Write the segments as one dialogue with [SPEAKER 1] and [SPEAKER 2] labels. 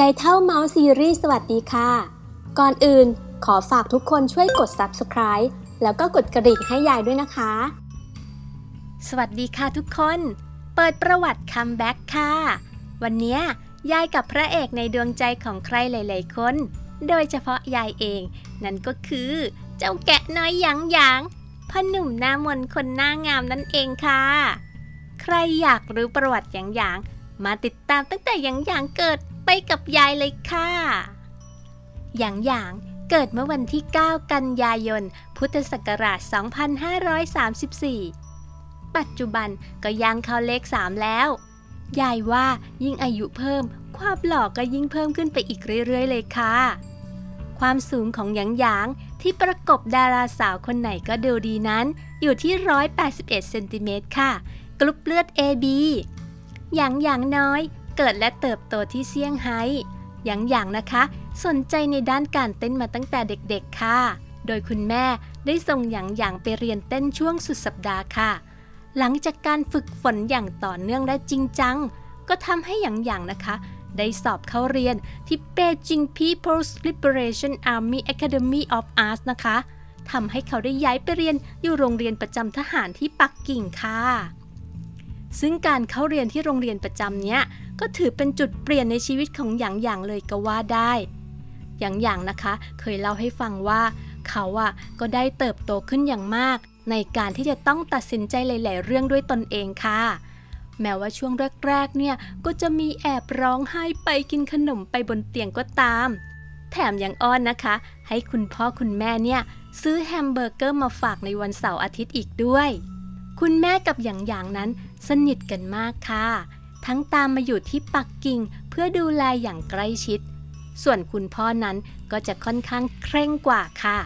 [SPEAKER 1] ยายเท่าเมาส์ซีรีส์สวัสดีค่ะ ก่อนอื่นขอฝากทุกคนช่วยกด subscribe แล้วก็กดกระดิ่งให้ยายด้วยนะคะ
[SPEAKER 2] สวัสดีค่ะทุกคน เปิดประวัติคัมแบ็กค่ะ วันนี้ยายกับพระเอกในดวงใจของใครหลาย ๆ คน โดยเฉพาะยายเอง นั่นก็คือ เจ้าแกะน้อยหยางหยางพ่อหนุ่มหน้ามนคนหน้างามนั่นเองค่ะ ใครอยากรู้ประวัติหยางหยางมาติดตามตั้งแต่หยางหยางเกิด ไปกับยายเลยค่ะ หยางหยางเกิดเมื่อวันที่ 9 กันยายน พุทธศักราช 2534 ปัจจุบันก็ย่างเข้าเลข 3 แล้ว ยายว่ายิ่งอายุเพิ่ม ความหล่อก็ยิ่งเพิ่มขึ้นไปอีกเรื่อย ๆ เลยค่ะ ความสูงของหยางหยางที่ประกบดาราสาวคนไหนก็ดูดีนั้น อยู่ที่ 181 เซนติเมตรค่ะ กรุ๊ปเลือด AB หยางหยางน้อย เกิดและเติบโตที่เซี่ยงไฮ้หยางหยางนะคะ สนใจในด้านการเต้นมาตั้งแต่เด็กๆค่ะ โดยคุณแม่ได้ส่งหยางหยางไปเรียนเต้นช่วงสุดสัปดาห์ค่ะ หลังจากการฝึกฝนอย่างต่อเนื่องและจริงจัง ก็ทำให้หยางหยางนะคะ ได้สอบเข้าเรียนที่ Beijing People's Liberation Army Academy of Arts นะคะทำให้เขาได้ย้ายไปเรียนอยู่โรงเรียนประจำทหารที่ปักกิ่งค่ะ ซึ่งการเข้าเรียนที่โรงเรียนประจำเนี้ย ก็ถือเป็นจุดเปลี่ยนในชีวิตของหยางหยางเลยก็ว่าได้ หยางหยางนะคะ เคยเล่าให้ฟังว่า เขาอะก็ได้เติบโตขึ้นอย่างมาก ในการที่จะต้องตัดสินใจหลาย ๆ เรื่องด้วยตนเองค่ะ แม้ว่าช่วงแรก ๆ เนี่ยก็จะมีแอบร้องไห้ไปกินขนมไปบนเตียงก็ตาม แถมยังอ้อนนะคะ ให้คุณพ่อคุณแม่เนี่ยซื้อแฮมเบอร์เกอร์มาฝากในวันเสาร์อาทิตย์อีกด้วย คุณแม่กับหยางหยางนั้นสนิทกันมากค่ะ ทั้งตามมาอยู่ที่ปักกิ่งเพื่อดูแลอย่างใกล้ชิด ส่วนคุณพ่อนั้นก็จะค่อนข้างเคร่งกว่าค่ะ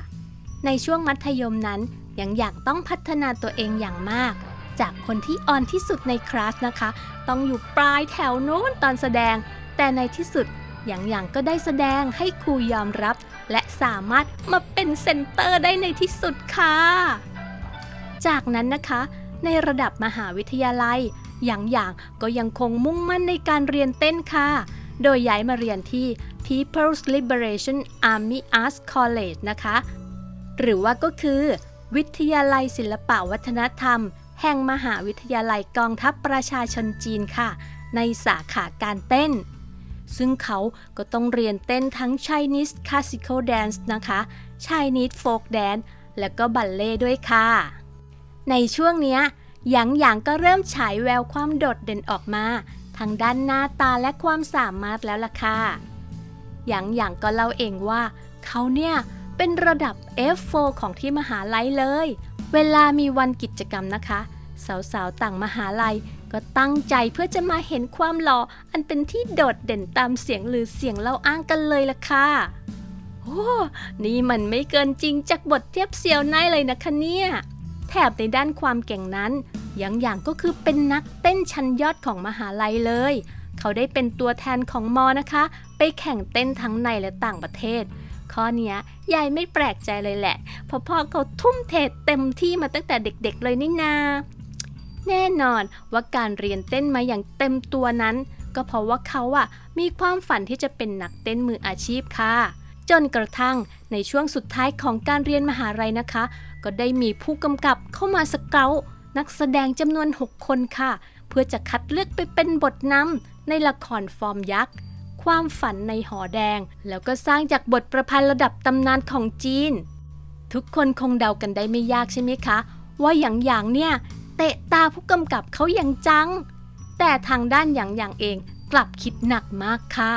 [SPEAKER 2] ในช่วงมัธยมนั้นยางหยางต้องพัฒนาตัวเองอย่างมาก จากคนที่อ่อนที่สุดในคลาสนะคะ ต้องอยู่ปลายแถวโน้นตอนแสดง แต่ในที่สุดหยางหยางก็ได้แสดงให้ครูยอมรับ และสามารถมาเป็นเซนเตอร์ได้ในที่สุดค่ะ จากนั้นนะคะ ในระดับมหาวิทยาลัย หยางหยางก็ยังคงมุ่งมั่นในการเรียนเต้นค่ะ โดยย้ายมาเรียนที่ People's Liberation Army Arts College นะคะ หรือว่าก็คือ วิทยาลัยศิลปวัฒนธรรม แห่งมหาวิทยาลัยกองทัพประชาชนจีนค่ะ ในสาขาการเต้น ซึ่งเขาก็ต้องเรียนเต้นทั้ง Chinese Classical Dance นะคะ Chinese Folk Dance และก็บัลเล่ต์ด้วยค่ะ ในช่วงเนี้ย หยางหยางก็เริ่มฉายแววความโดดเด่นออกมาทางด้านหน้าตาและความสามารถแล้วล่ะค่ะ หยางหยางก็เล่าเองว่า เขาเนี่ยเป็นระดับ F4 ของที่มหาลัยเลย เวลามีวันกิจกรรมนะคะ สาวๆ ต่างมหาลัยก็ตั้งใจเพื่อจะมาเห็นความหล่ออันเป็นที่โดดเด่นตามเสียงหรือเสียงเล่าอ้างกันเลยล่ะค่ะ โอ้ นี่มันไม่เกินจริงจากบทเทียบเซียวนายเลยนะคะเนี่ย แถบในด้านความเก่งนั้นยางหยางก็คือเป็นนักเต้นชั้นยอดของมหาลัยเลย เขาได้เป็นตัวแทนของมอนะคะ ไปแข่งเต้นทั้งในและต่างประเทศ ข้อนี้ยยายไม่แปลกใจเลยแหละ เพราะพ่อเขาทุ่มเทเต็มที่มาตั้งแต่เด็กๆเลยนี่นา แน่นอนว่าการเรียนเต้นมาอย่างเต็มตัวนั้น ก็เพราะว่าเขาอะมีความฝันที่จะเป็นนักเต้นมืออาชีพค่ะจนกระทั่งในช่วงสุดท้ายของการเรียนมหาลัยนะคะ ก็ได้มีผู้กำกับเข้ามาสเกาต์นักแสดงจำนวน 6 คนค่ะ เพื่อจะคัดเลือกไปเป็นบทนำในละครฟอร์มยักษ์ ความฝันในหอแดง แล้วก็สร้างจากบทประพันธ์ระดับตำนานของจีน ทุกคนคงเดากันได้ไม่ยากใช่ไหมคะ ว่าอย่างอย่างเนี่ยเตะตาผู้กำกับเขาอย่างจัง แต่ทางด้านอย่างอย่างเองกลับคิดหนักมากค่ะ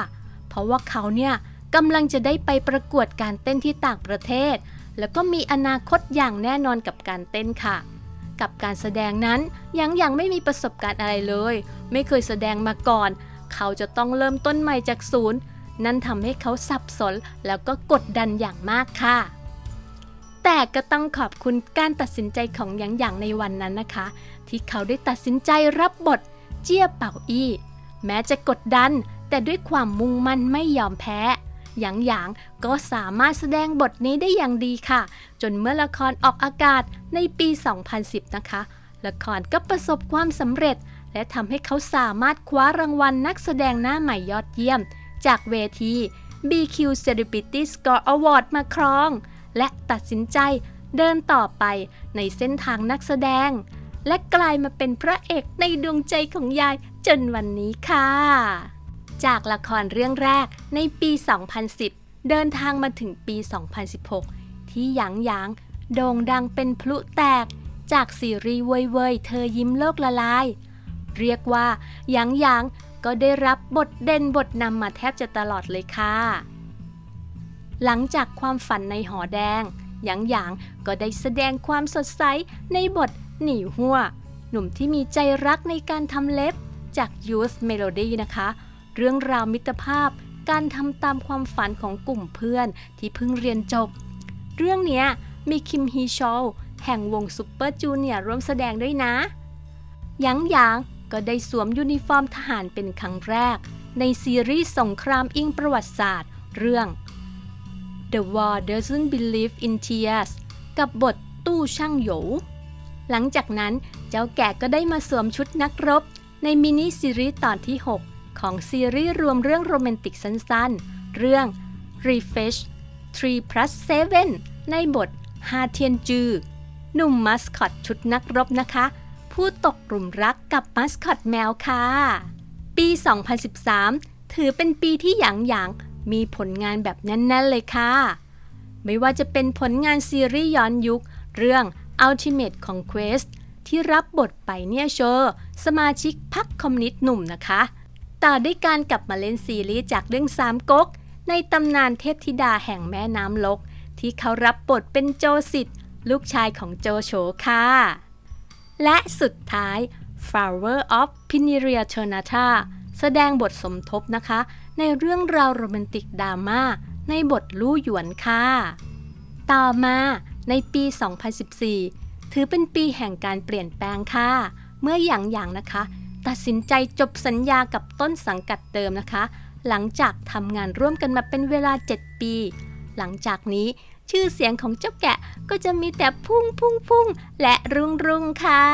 [SPEAKER 2] เพราะว่าเขาเนี่ยกำลังจะได้ไปประกวดการเต้นที่ต่างประเทศ แล้วก็มีอนาคตอย่างแน่นอนกับการเต้นค่ะ กับการแสดงนั้นยังยังไม่มีประสบการณ์อะไรเลย ไม่เคยแสดงมาก่อน เขาจะต้องเริ่มต้นใหม่จากศูนย์ นั่นทำให้เขาสับสนแล้วก็กดดันอย่างมากค่ะ แต่ก็ต้องขอบคุณการตัดสินใจของหยางหยางในวันนั้นนะคะ ที่เขาได้ตัดสินใจรับบทเจี้ยเป่าอี้ แม้จะกดดันแต่ด้วยความมุ่งมั่นไม่ยอมแพ้ หยางหยางก็สามารถแสดงบทนี้ได้อย่างดีค่ะ จนเมื่อละครออกอากาศในปี 2010 นะคะ ละครก็ประสบความสำเร็จ และทำให้เขาสามารถคว้ารางวัลนักแสดงหน้าใหม่ยอดเยี่ยม จากเวที BQ Celebrity Score Award มาครอง และตัดสินใจเดินต่อไปในเส้นทางนักแสดง และกลายมาเป็นพระเอกในดวงใจของยายจนวันนี้ค่ะ จากละครเรื่องแรกในปี 2010 เดินทางมาถึงปี 2016 ที่หยางหยางโด่งดังเป็นพลุแตก จากซีรีส์เว่ยเว่ยเธอยิ้มโลกละลาย เรียกว่าหยางหยางก็ได้รับบทเด่นบทนำมาแทบจะตลอดเลยค่ะ หลังจากความฝันในหอแดง หยางหยางก็ได้แสดงความสดใสในบทหนีหัว หนุ่มที่มีใจรักในการทำเล็บจาก Youth Melody นะคะ เรื่องราวมิตรภาพ การทำตามความฝันของกลุ่มเพื่อนที่เพิ่งเรียนจบ เรื่องนี้มีคิมฮีชอลแห่งวงซูเปอร์จูเนียร์ร่วมแสดงด้วยนะยางยางก็ได้สวมยูนิฟอร์มทหารเป็นครั้งแรก ในซีรีส์สงครามอิงประวัติศาสตร์ เรื่อง The War Doesn't Believe in Tears กับบทตู้ช่างโหยหลังจากนั้นเจ้าแก่ก็ได้มาสวมชุดนักรบ ในมินิซีรีส์ตอนที่ 6 ของซีรีส์รวมเรื่องโรแมนติกสั้นๆ เรื่อง Refresh 3 plus 7 ในบทฮาเทียนจือ หนุ่มมัสคอตชุดนักรบนะคะ ผู้ตกกลุ่มรักกับมัสคอตแมวค่ะ ปี 2013 ถือเป็นปีที่หยางหยางมีผลงานแบบแน่น ๆ เลยค่ะ ไม่ว่าจะเป็นผลงานซีรีส์ย้อนยุค เรื่อง Ultimate Conquest ที่รับบทไปเนี่ยโชว์สมาชิกพรรคคอมมิวนิสต์หนุ่มนะคะ ต่อด้วยการกลับมาเล่นซีรีส์จากเรื่องสามก๊กในตำนานเทพธิดาแห่งแม่น้ำลก ที่เขารับบทเป็นโจสิทธิ์ลูกชายของโจโฉค่ะ และสุดท้าย Flower of Pineria Ternata แสดงบทสมทบนะคะ ในเรื่องราวโรแมนติกดราม่าในบทลู่หยวนค่ะ ต่อมาในปี 2014 ถือเป็นปีแห่งการเปลี่ยนแปลงค่ะ เมื่ออย่างอย่างนะคะ ตัดสินใจจบสัญญากับต้นสังกัดเดิมนะคะ หลังจากทำงานร่วมกันมาเป็นเวลา 7 ปี หลังจากนี้ชื่อเสียงของเจ้าแกะก็จะมีแต่พุ่งพุ่งพุ่งและรุ่งรุ่งค่ะ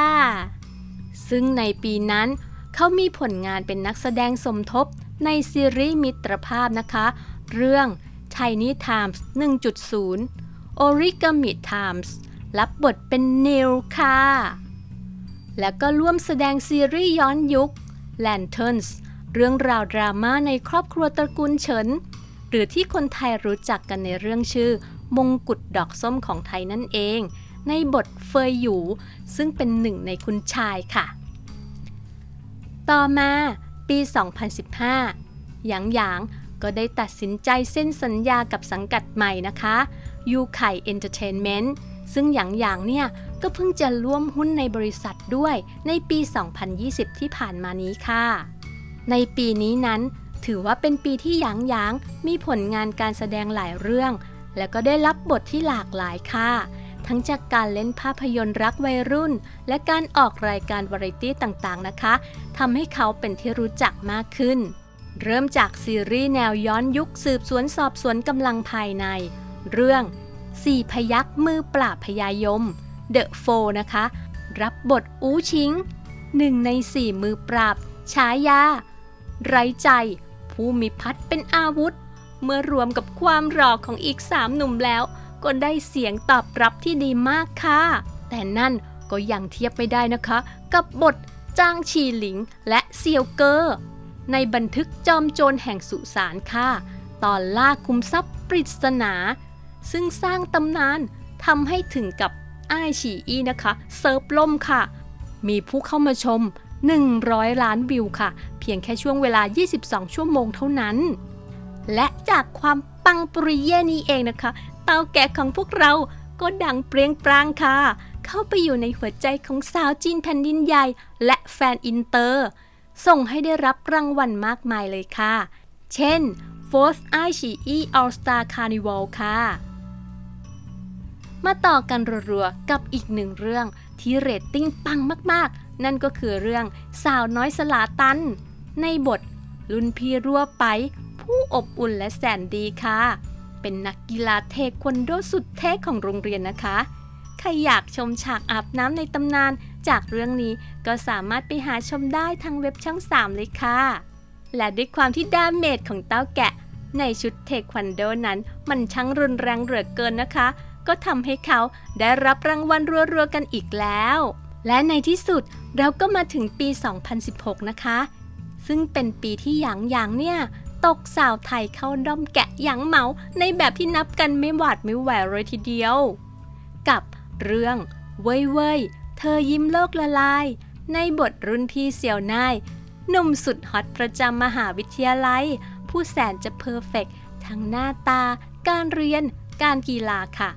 [SPEAKER 2] ซึ่งในปีนั้นเขามีผลงานเป็นนักแสดงสมทบในซีรีส์มิตรภาพนะคะ เรื่อง Tiny Times 1.0 Origami Times รับบทเป็นนิลค่ะ แล้วก็ร่วมแสดงซีรีส์ย้อนยุค Lanterns เรื่องราวดราม่าในครอบครัวตระกูลเฉิน หรือที่คนไทยรู้จักกันในเรื่องชื่อ มงกุฎดอกส้มของไทยนั่นเอง ในบทเฟยหยู ซึ่งเป็นหนึ่งในคุณชายค่ะ ต่อมาปี 2015 หยางหยางก็ได้ตัดสินใจเส้นสัญญากับสังกัดใหม่นะคะยูไข่เอนเตอร์เทนเมนต์ ซึ่งหยางหยางเนี่ยก็เพิ่งจะร่วมหุ้นในบริษัทด้วยในปี 2020 ที่ผ่านมานี้ค่ะ ในปีนี้นั้นถือว่าเป็นปีที่หยางหยางมีผลงานการแสดงหลายเรื่อง แล้วก็ได้รับบทที่หลากหลายค่ะ ทั้งจากการเล่นภาพยนตร์รักวัยรุ่น และการออกรายการวาไรตี้ต่างๆนะคะทำให้เขาเป็นที่รู้จักมากขึ้น เริ่มจากซีรีส์แนวย้อนยุคสืบสวนสอบสวนกำลังภายใน เรื่อง สี่พยักมือปราบพยายม The f o นะคะ รับบทอูชิงหนึ่งในสี่มือปราบฉายา ไร้ใจ ผู้มีพัดเป็นอาวุธ เมื่อรวมกับความหล่อของอีกสามหนุ่มแล้ว ก็ได้เสียงตอบรับที่ดีมากค่ะ แต่นั่นก็ยังเทียบไม่ได้นะคะ กับบทจ้างชีหลิงและเซียวเกอร์ในบันทึกจอมโจรแห่งสุสานค่ะ ตอนล่าคุมทรัพย์ปริศนา ซึ่งสร้างตำนานทำให้ถึงกับอ้ายฉีอี้นะคะ เซิร์ฟล่มค่ะ มีผู้เข้ามาชม 100 ล้านวิวค่ะ เพียงแค่ช่วงเวลา 22 ชั่วโมงเท่านั้น และจากความปังปริเย่นี้เองนะคะ เตาแก่ของพวกเราก็ดังเปรียงปรางค่ะ เข้าไปอยู่ในหัวใจของสาวจีนแผ่นดินใหญ่ และแฟนอินเตอร์ ส่งให้ได้รับรางวัลมากมายเลยค่ะ เช่น Fourth i c e All Star Carnival ค่ะ มาต่อกันรัวๆกับอีกหนึ่งเรื่องที่เรตติ้งปังมากๆ นั่นก็คือเรื่องสาวน้อยสลาตัน ในบทรุ่นพี่รั่วไป ผู้อบอุ่นและแสนดีค่ะ เป็นนักกีฬาเทควันโดสุดเท่ของโรงเรียนนะคะ ใครอยากชมฉากอาบน้ำในตำนานจากเรื่องนี้ก็สามารถไปหาชมได้ทางเว็บช่อง3เลยค่ะ และด้วยความที่ดาเมจของเต้าแกะ ในชุดเทควันโดนั้น มันช่างรุนแรงเหลือเกินนะคะ ก็ทำให้เขาได้รับรางวัลรัวๆกันอีกแล้ว และในที่สุดเราก็มาถึงปี 2016 นะคะ ซึ่งเป็นปีที่หยางหยางเนี่ยตกสาวไทยเข้าด้อมแกะหยางเหมาในแบบที่นับกันไม่หวาดไม่ไหวเลยทีเดียว กับเรื่องเว่ยเว่ยเธอยิ้มโลกละลาย ในบทรุ่นพี่เสี่ยวนายหนุ่มสุดฮอตประจำมหาวิทยาลัย ผู้แสนจะเพอร์เฟกต์ทั้งหน้าตา การเรียน การกีฬาค่ะ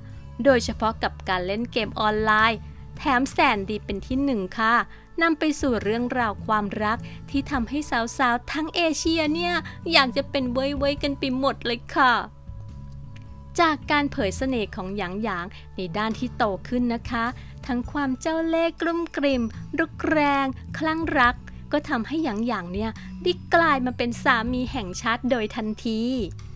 [SPEAKER 2] โดยเฉพาะกับการเล่นเกมออนไลน์ แถมแสนดีเป็นที่หนึ่งค่ะนำไปสู่เรื่องราวความรักที่ทำให้สาวๆ ทั้งเอเชียเนี่ย อยากจะเป็นเว้ยๆกันไปหมดเลยค่ะ จากการเผยเสน่ห์ของหยางหยางในด้านที่โตขึ้นนะคะ ทั้งความเจ้าเล่ห์กลุ่มกลิ่ม รุกแรง คลั่งรัก ก็ทำให้หยางหยางเนี่ยได้กลายมาเป็นสามีแห่งชาติโดยทันที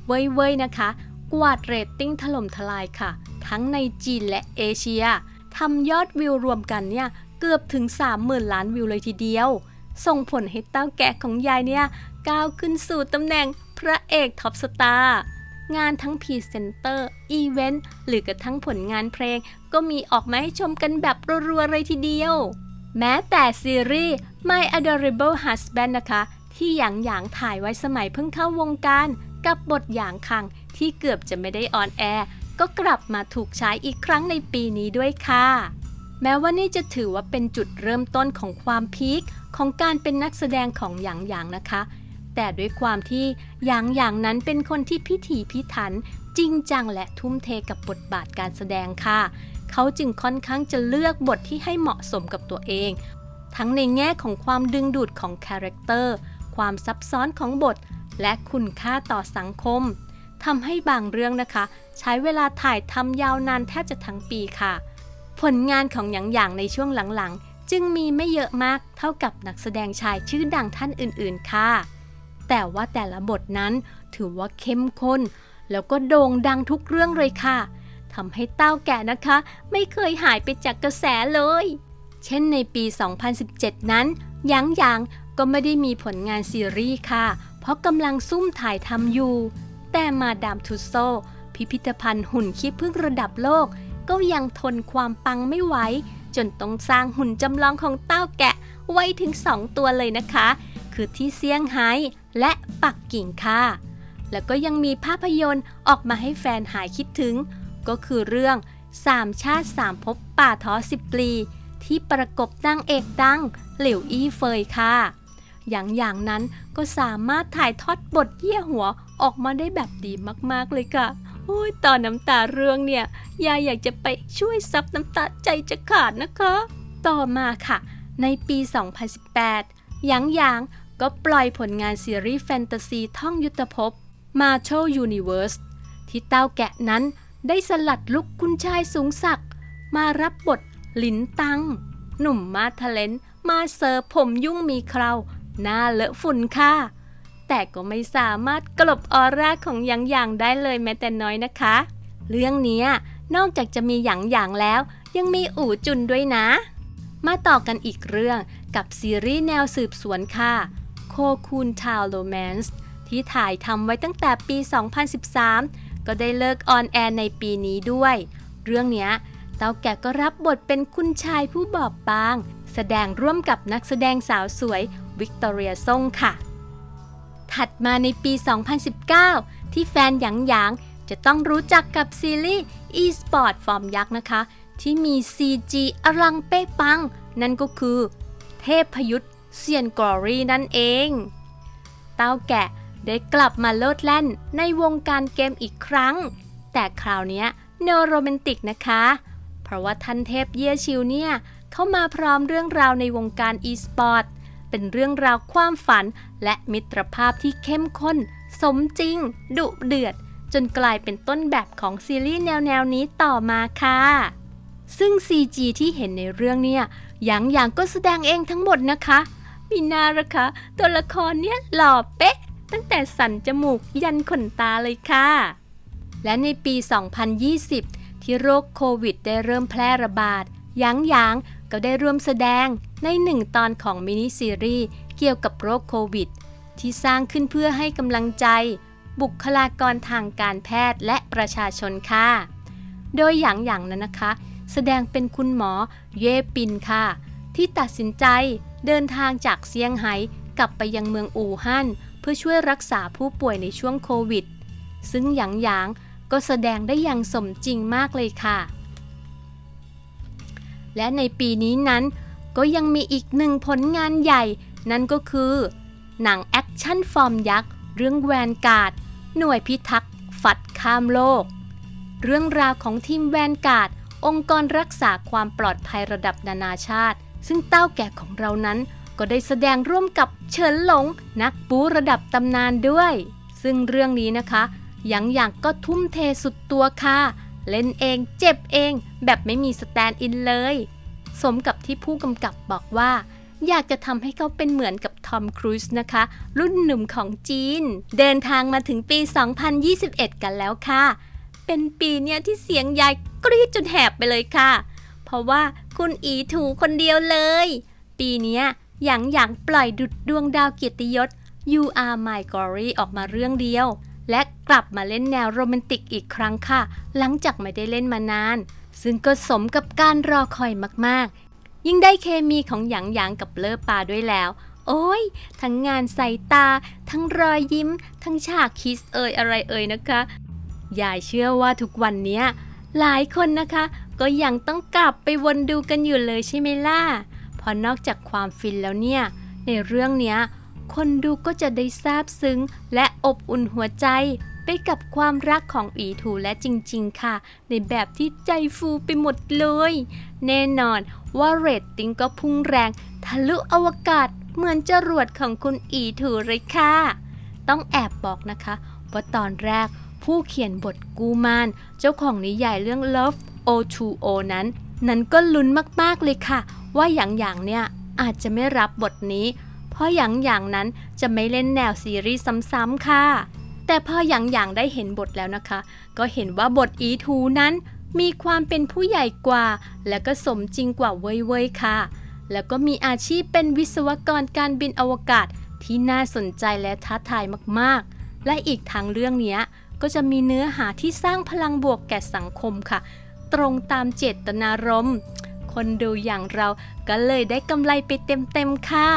[SPEAKER 2] เว้ยๆนะคะ กวาดเรตติ้งถล่มทลายค่ะ ทั้งในจีนและเอเชียทำยอดวิวรวมกันเนี่ยเกือบถึง 30,000 ล้านวิวเลยทีเดียว ส่งผลให้เต้าแก่ของยายเนี่ยก้าวขึ้นสู่ตำแหน่งพระเอกท็อปสตาร์งานทั้งพรีเซนเตอร์อีเวนต์หรือกระทั่งผลงานเพลง ก็มีออกมาให้ชมกันแบบรัวๆเลยทีเดียว แม้แต่ซีรีส์ My Adorable Husband นะคะ ที่หยางหยางถ่ายไว้สมัยเพิ่งเข้าวงการ กับบทหยางคังที่เกือบจะไม่ได้ออนแอร์ ก็กลับมาถูกใช้อีกครั้งในปีนี้ด้วยค่ะ แม้ว่านี่จะถือว่าเป็นจุดเริ่มต้นของความพีคของการเป็นนักแสดงของหยางหยางนะคะ แต่ด้วยความที่หยางหยางนั้นเป็นคนที่พิถีพิถัน จริงจังและทุ่มเทกับบทบาทการแสดงค่ะ เขาจึงค่อนข้างจะเลือกบทที่ให้เหมาะสมกับตัวเอง ทั้งในแง่ของความดึงดูดของคาแรคเตอร์ ความซับซ้อนของบท และคุณค่าต่อสังคม ทำให้บางเรื่องนะคะ ใช้เวลาถ่ายทำยาวนานแทบจะทั้งปีค่ะ ผลงานของหยางหยางในช่วงหลังๆ จึงมีไม่เยอะมากเท่ากับนักแสดงชายชื่อดังท่านอื่นๆค่ะ แต่ว่าแต่ละบทนั้นถือว่าเข้มข้น แล้วก็โด่งดังทุกเรื่องเลยค่ะทำให้เต้าแก่นะคะ ไม่เคยหายไปจากกระแสเลย เช่นในปี 2017 นั้นหยางหยางก็ไม่ได้มีผลงานซีรีส์ค่ะ เพราะกำลังซุ่มถ่ายทำอยู่ แต่มาดามทุสโซ พิพิธภัณฑ์หุ่นขี้ผึ้งระดับโลก ก็ยังทนความปังไม่ไหว จนต้องสร้างหุ่นจำลองของเต้าแกะ ไว้ถึง 2 ตัวเลยนะคะ คือที่เซี่ยงไฮ้และปักกิ่งค่ะ แล้วก็ยังมีภาพยนตร์ออกมาให้แฟนหายคิดถึง ก็คือเรื่องสามชาติสามภพป่าท้อสิบปลี ที่ประกบนางเอกดัง เหลิวอี้เฟยค่ะ อย่างอย่างนั้นก็สามารถถ่ายทอดบทเยี่ยหัวออกมาได้แบบดีมากๆเลยค่ะโอ้ยตอนน้ำตาเรื่องเนี่ย ยายอยากจะไปช่วยซับน้ำตาใจจะขาดนะคะ ต่อมาค่ะ ในปี 2018 หยางหยางก็ปล่อยผลงานซีรีส์แฟนตาซีท่องยุทธภพ Marvel Universe ที่เต้าแกะนั้นได้สลัดลุกคุณชายสูงศักดิ์มารับบทหลินตัง หนุ่มมาทะเลนมาเสิร์ฟผมยุ่งมีเครา หน้าเลอะฝุ่นค่ะ แต่ก็ไม่สามารถกลบออร่าของหยางหยางได้เลยแม้แต่น้อยนะคะ เรื่องนี้นอกจากจะมีหยางหยางแล้ว ยังมีอู่จุนด้วยนะ มาต่อกันอีกเรื่องกับซีรีส์แนวสืบสวนค่ะโคคูนทาวโรแมนส์ที่ถ่ายทำไว้ตั้งแต่ปี 2013 ก็ได้เลิกออนแอร์ในปีนี้ด้วย เรื่องนี้เต้าแก่ก็รับบทเป็นคุณชายผู้บอบบาง แสดงร่วมกับนักแสดงสาวสวย วิกตอเรียซ่งค่ะ ถัดมาในปี 2019 ที่แฟนหยางหยางจะต้องรู้จักกับซีรีส์ e-sport ฟอร์มยักษ์นะคะ ที่มี CG อลังเป๊ะปัง นั่นก็คือ เทพพยุทธเซียนกอรี่นั่นเอง เต้าแกะได้กลับมาโลดแล่นในวงการเกมอีกครั้ง แต่คราวนี้เนโรแมนติกนะคะ เพราะว่าท่านเทพเยี่ยชิวเนี่ย เข้ามาพร้อมเรื่องราวในวงการ e-sport เเป็นเรื่องราวความฝัน และมิตรภาพที่เข้มข้น สมจริง ดุเดือด จนกลายเป็นต้นแบบของซีรีส์แนวแนวนี้ต่อมาค่ะ ซึ่ง CG ที่เห็นในเรื่องเนี่ยหยางหยางก็แสดงเองทั้งหมดนะคะมีนาละคะตัวละครเนี่ยหล่อเป๊ะ ตั้งแต่สันจมูกยันขนตาเลยค่ะ และในปี 2020 ที่โรคโควิดได้เริ่มแพร่ระบาดหยางหยาง ก็ได้ร่วมแสดงในหนึ่งตอนของมินิซีรีส์เกี่ยวกับโรคโควิด ที่สร้างขึ้นเพื่อให้กำลังใจ บุคลากรทางการแพทย์และประชาชนค่ะ โดยอย่างอย่างนั้นนะคะ แสดงเป็นคุณหมอเย่ปินค่ะ ที่ตัดสินใจเดินทางจากเซี่ยงไฮ้กลับไปยังเมืองอู่ฮั่นเพื่อช่วยรักษาผู้ป่วยในช่วงโควิด ซึ่งหยางหยางก็แสดงได้อย่างสมจริงมากเลยค่ะ และในปีนี้นั้น ก็ยังมีอีกหนึ่งผลงานใหญ่ นั่นก็คือ หนังแอคชั่นฟอร์มยักษ์ เรื่องแวนการ์ด หน่วยพิทักษ์ ฝัดข้ามโลก เรื่องราวของทีมแวนการ์ด องค์กรรักษาความปลอดภัยระดับนานาชาติ ซึ่งเต้าแก่ของเรานั้นก็ได้แสดงร่วมกับเฉินหลง นักปูระดับตำนานด้วย ซึ่งเรื่องนี้นะคะ หยังหยางก็ทุ่มเทสุดตัวค่ะ เล่นเองเจ็บเอง แบบไม่มีสแตนด์อินเลย สมกับที่ผู้กำกับบอกว่า อยากจะทำให้เขาเป็นเหมือนกับทอมครูซนะคะ รุ่นหนุ่มของจีน เดินทางมาถึงปี 2021 กันแล้วค่ะ เป็นปีเนี้ยที่เสียงยายกรีดจนแหบไปเลยค่ะ เพราะว่าคุณอีถูคนเดียวเลย ปีเนี้ยหยางหยางปล่อยดุดดวงดาวเกียรติยศ You Are My Glory ออกมาเรื่องเดียว และกลับมาเล่นแนวโรแมนติกอีกครั้งค่ะ หลังจากไม่ได้เล่นมานาน ซึ่งก็สมกับการรอคอยมากๆ ยิ่งได้เคมีของหยางหยางกับเลอปาด้วยแล้ว โอ้ย ทั้งงานใส่ตา ทั้งรอยยิ้ม ทั้งฉากคิสเอ่ยอะไรเอ่ยนะคะยายเชื่อว่าทุกวันนี้หลายคนนะคะ ก็ยังต้องกลับไปวนดูกันอยู่เลยใช่ไหมล่ะพราะนอกจากความฟินแล้วเนี่ย ในเรื่องเนี้ย คนดูก็จะได้ซาบซึ้ง และอบอุ่นหัวใจไปกับความรักของอีถูและจริง ๆ ค่ะ ในแบบที่ใจฟูไปหมดเลย แน่นอนว่าเรตติ้งก็พุ่งแรง ทะลุอวกาศเหมือนจรวดของคุณอีถูเลยค่ะ ต้องแอบบอกนะคะว่าตอนแรกผู้เขียนบทกูมาน เจ้าของนิยายเรื่อง Love O2O นั้น นั้นก็ลุ้นมาก ๆ เลยค่ะ ว่าอย่างอย่างๆเนี่ยอาจจะไม่รับบทนี้ เพราะอย่างอย่างนั้นจะไม่เล่นแนวซีรีส์ซ้ำๆค่ะ แต่พออย่างอย่างได้เห็นบทแล้วนะคะ ก็เห็นว่าบทอีทูนั้นมีความเป็นผู้ใหญ่กว่า และก็สมจริงกว่าเว้ยๆค่ะ แล้วก็มีอาชีพเป็นวิศวกรการบินอวกาศที่น่าสนใจและท้าทายมากๆ และอีกทางเรื่องนี้ก็จะมีเนื้อหาที่สร้างพลังบวกแก่สังคมค่ะ ตรงตามเจตนารมณ์ คนดูอย่างเราก็เลยได้กำไรไปเต็มๆค่ะ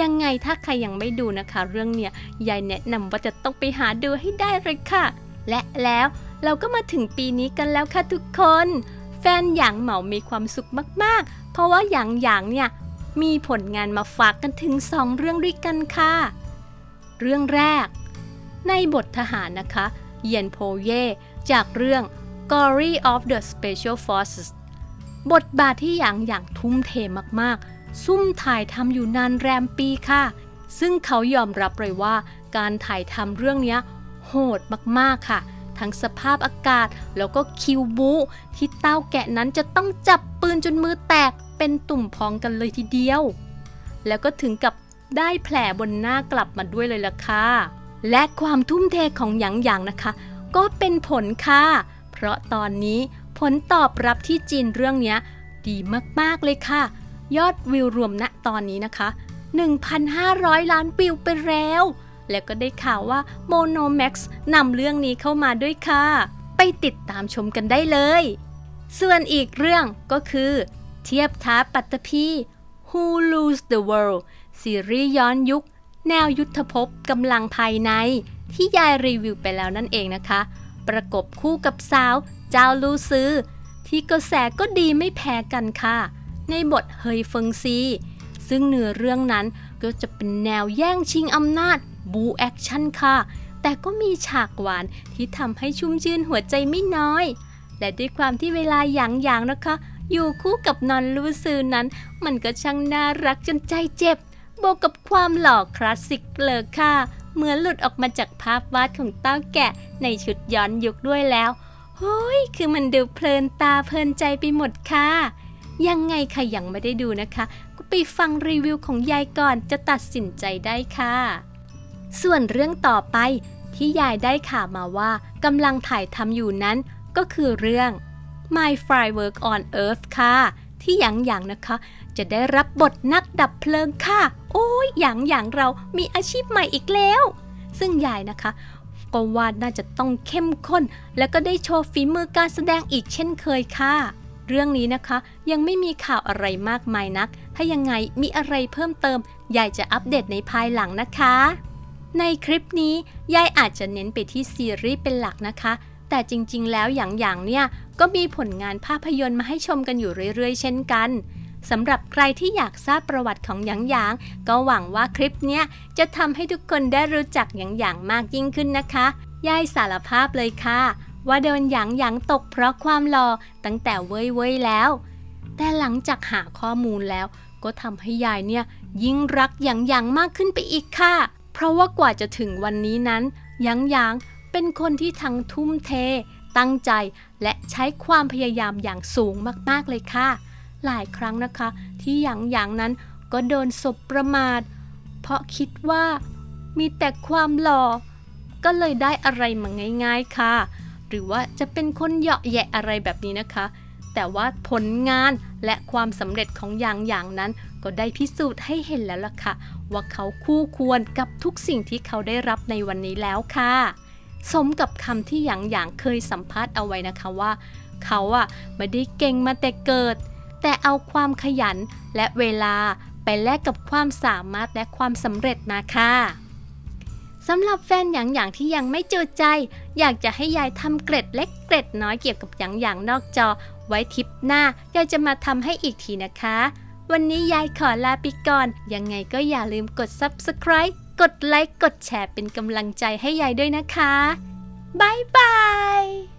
[SPEAKER 2] ยังไงถ้าใครยังไม่ดูนะคะ เรื่องเนี้ยยายแนะนำว่าจะต้องไปหาดูให้ได้เลยค่ะ และแล้วเราก็มาถึงปีนี้กันแล้วค่ะทุกคน แฟนหยางเหมามีความสุขมากๆ เพราะว่าหยางหยางเนี่ยมีผลงานมาฝากกันถึงสองเรื่องด้วยกันค่ะ เรื่องแรก ในบททหารนะคะ เยียนโพเย จากเรื่อง Glory of the Special Forces บทบาทที่หยางหยางทุ่มเทมากๆ ซุ่มถ่ายทำอยู่นานแรมปีค่ะ ซึ่งเขายอมรับเลยว่า การถ่ายทำเรื่องนี้โหดมากๆค่ะ ทั้งสภาพอากาศแล้วก็คิวบูที่เต้าแกะนั้นจะต้องจับปืนจนมือแตกเป็นตุ่มพองกันเลยทีเดียว แล้วก็ถึงกับได้แผลบนหน้ากลับมาด้วยเลยล่ะค่ะ และความทุ่มเทของหยางหยางนะคะ ก็เป็นผลค่ะ เพราะตอนนี้ผลตอบรับที่จีนเรื่องนี้ดีมากๆเลยค่ะ ยอดวิวรวมณตอนนี้นะคะ 1,500 ล้านวิวไปแล้ว แล้วก็ได้ข่าวว่า Monomax นำเรื่องนี้เข้ามาด้วยค่ะ ไปติดตามชมกันได้เลย ส่วนอีกเรื่องก็คือ เทียบท้าปัตตภี Who Lose the World ซีรีส์ย้อนยุค แนวยุทธภพกำลังภายใน ที่ยายรีวิวไปแล้วนั่นเองนะคะ ประกบคู่กับสาว เจ้าลูซือ ที่กระแสก็ดีไม่แพ้กันค่ะ ในบทเฮยเฟิงซี ซึ่งเนื้อเรื่องนั้นก็จะเป็นแนวแย่งชิงอำนาจบูแอคชั่นค่ะ แต่ก็มีฉากหวานที่ทำให้ชุ่มชื่นหัวใจไม่น้อย และด้วยความที่เวลาหยางๆนะคะ อยู่คู่กับนอนลูซือนั้น มันก็ช่างน่ารักจนใจเจ็บบวกกับความหล่อคลาสสิกเลยค่ะ เหมือนหลุดออกมาจากภาพวาดของเต้าแกะในชุดย้อนยุคด้วยแล้วเฮ้ย คือมันดูเพลินตาเพลินใจไปหมดค่ะ ยังไงใครยังไม่ได้ดูนะคะ ก็ไปฟังรีวิวของยายก่อนจะตัดสินใจได้ค่ะ ส่วนเรื่องต่อไปที่ยายได้ข่าวมาว่ากำลังถ่ายทำอยู่นั้น ก็คือเรื่อง My Firework on Earth ค่ะ ที่หยังๆนะคะ จะได้รับบทนักดับเพลิงค่ะ โอ้ยอย่างอย่างเรามีอาชีพใหม่อีกแล้ว ซึ่งยายนะคะก็ว่าน่าจะต้องเข้มข้น แล้วก็ได้โชว์ฝีมือการแสดงอีกเช่นเคยค่ะ เรื่องนี้นะคะ ยังไม่มีข่าวอะไรมากมายนัก ถ้ายังไงมีอะไรเพิ่มเติม ยายจะอัปเดตในภายหลังนะคะ ในคลิปนี้ ยายอาจจะเน้นไปที่ซีรีส์เป็นหลักนะคะ แต่จริงๆ แล้วอย่างอย่างเนี่ย ก็มีผลงานภาพยนตร์มาให้ชมกันอยู่เรื่อยๆ เช่นกันสำหรับใครที่อยากทราบประวัติของหยางหยาง ก็หวังว่าคลิปนี้จะทำให้ทุกคนได้รู้จักหยางหยางมากยิ่งขึ้นนะคะ ยายสารภาพเลยค่ะ ว่าโดนหยางหยางตกเพราะความหล่อตั้งแต่เว้ยเว้ยๆแล้ว แต่หลังจากหาข้อมูลแล้ว ก็ทำให้ยายเนี่ยยิ่งรักหยางหยางมากขึ้นไปอีกค่ะ เพราะว่ากว่าจะถึงวันนี้นั้นหยางหยางเป็นคนที่ทั้งทุ่มเท ตั้งใจและใช้ความพยายามอย่างสูงมากๆเลยค่ะ หลายครั้งนะคะ ที่หยางหยางนั้นก็โดนสบประมาท เพราะคิดว่ามีแต่ความหล่อ ก็เลยได้อะไรมาง่าย ๆค่ะ หรือว่าจะเป็นคนเหยาะแยะอะไรแบบนี้นะคะ แต่ว่าผลงานและความสำเร็จของหยางหยางนั้น ก็ได้พิสูจน์ให้เห็นแล้วล่ะค่ะ ว่าเขาคู่ควรกับทุกสิ่งที่เขาได้รับในวันนี้แล้วค่ะ สมกับคำที่หยางหยางเคยสัมภาษณ์เอาไว้นะคะว่า เขาอะไม่ได้เก่งมาแต่เกิด แต่เอาความขยันและเวลาไปแลกกับความสามารถและความสำเร็จมาค่ะ สำหรับแฟนหยางหยางที่ยังไม่จดใจ อยากจะให้ยายทำเกร็ดเล็กเกร็ดน้อยเกี่ยวกับหยางหยางนอกจอ ไว้ทิปหน้ายายจะมาทำให้อีกทีนะคะ วันนี้ยายขอลาไปก่อน ยังไงก็อย่าลืมกด subscribe กดไลค์กดแชร์เป็นกำลังใจให้ยายด้วยนะคะบ๊ายบาย